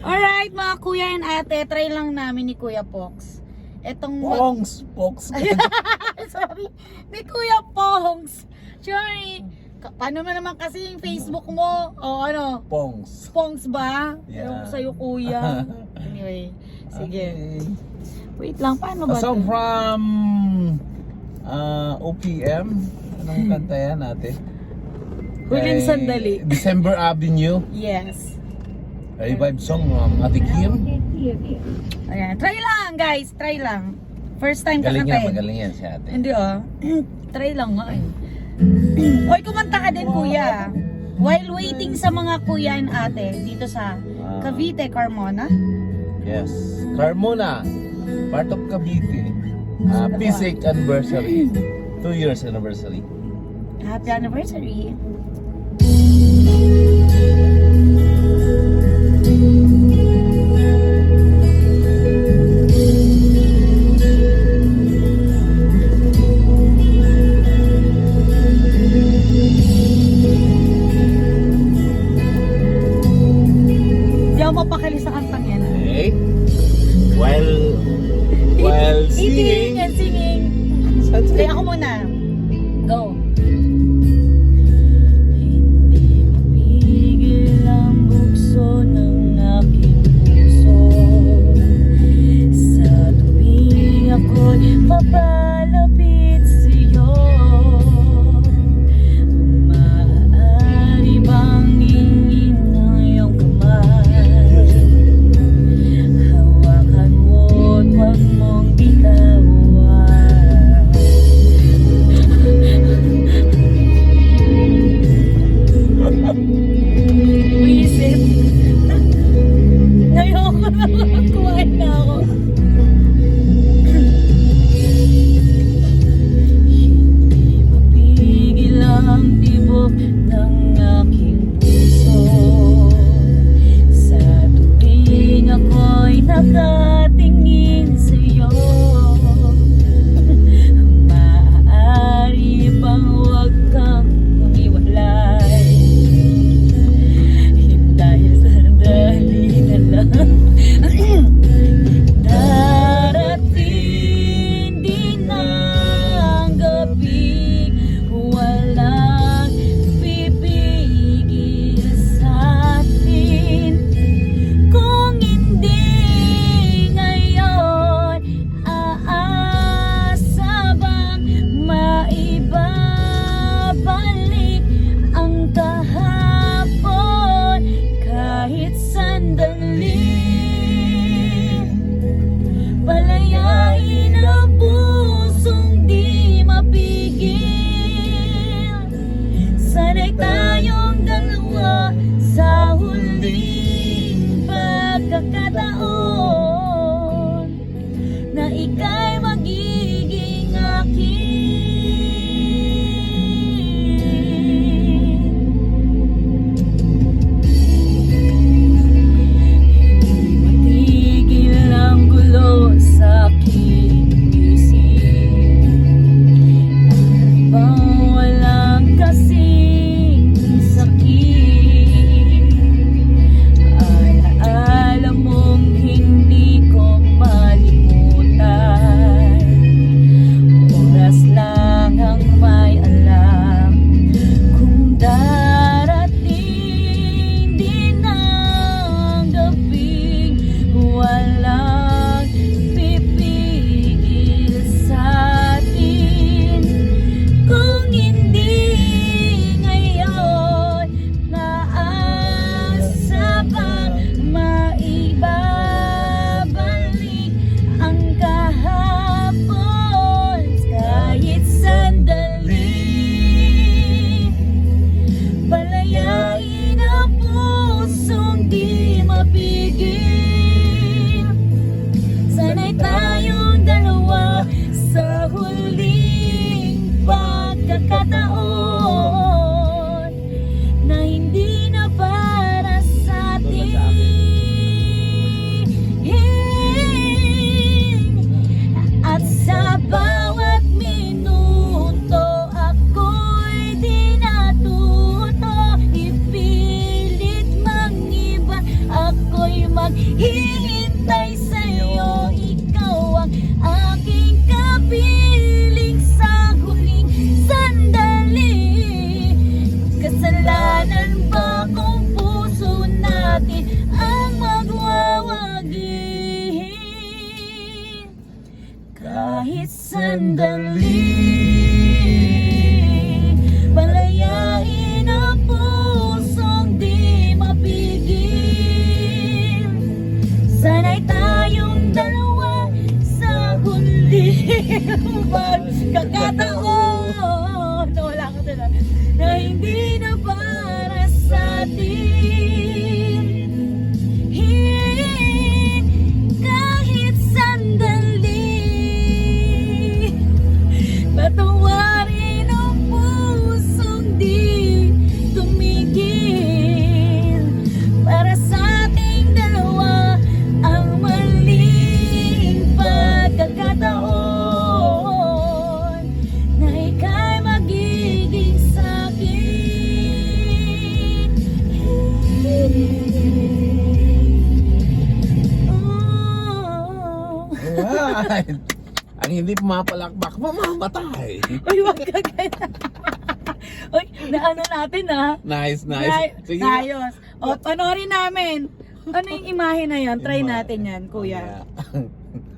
Alright, mga kuya and ate, try lang namin ni Kuya Pox. Etong... Pongs, Pongs. Sorry. Ni Kuya Pongs. Sorry. Ka- Paano mo naman kasi yung Facebook mo? O ano? Pongs. Pongs ba? Yeah. Ewan ko sa'yo, kuya. anyway, sige. Okay. Wait lang, paano ba? To? from uh, OPM. Anong kanta yan natin? Huling sandali. December Avenue. Yes. Revive song from Ate Kim. Ayan. Try lang, guys. Try lang. First time Galing yan, magaling yan si ate. Hindi ah. Try lang nga eh. Hoy, kumanta ka din kuya. While waiting sa mga kuya and ate dito sa Ah. Cavite, Carmona. Yes. Carmona, part of Cavite. Uh, PSIC anniversary. Two years anniversary. Happy anniversary. Ako mapakali sa kantang yan. Okay. While while Eating singing. and singing. Kaya ako muna. welcome. Maibabalik Kahit sandali Palayain ang pusong di mapigil. Sana'y tayong dalawa sa huling pagkakataon Alright. Ang hindi pumapalakpak, mamamatay. Uy, wag ka ganyan. Uy, naano natin ah. Nice, nice. Sige. Ayos. O, panoorin namin. Ano yung imahe na yan? Try natin yan, kuya. Mamaya.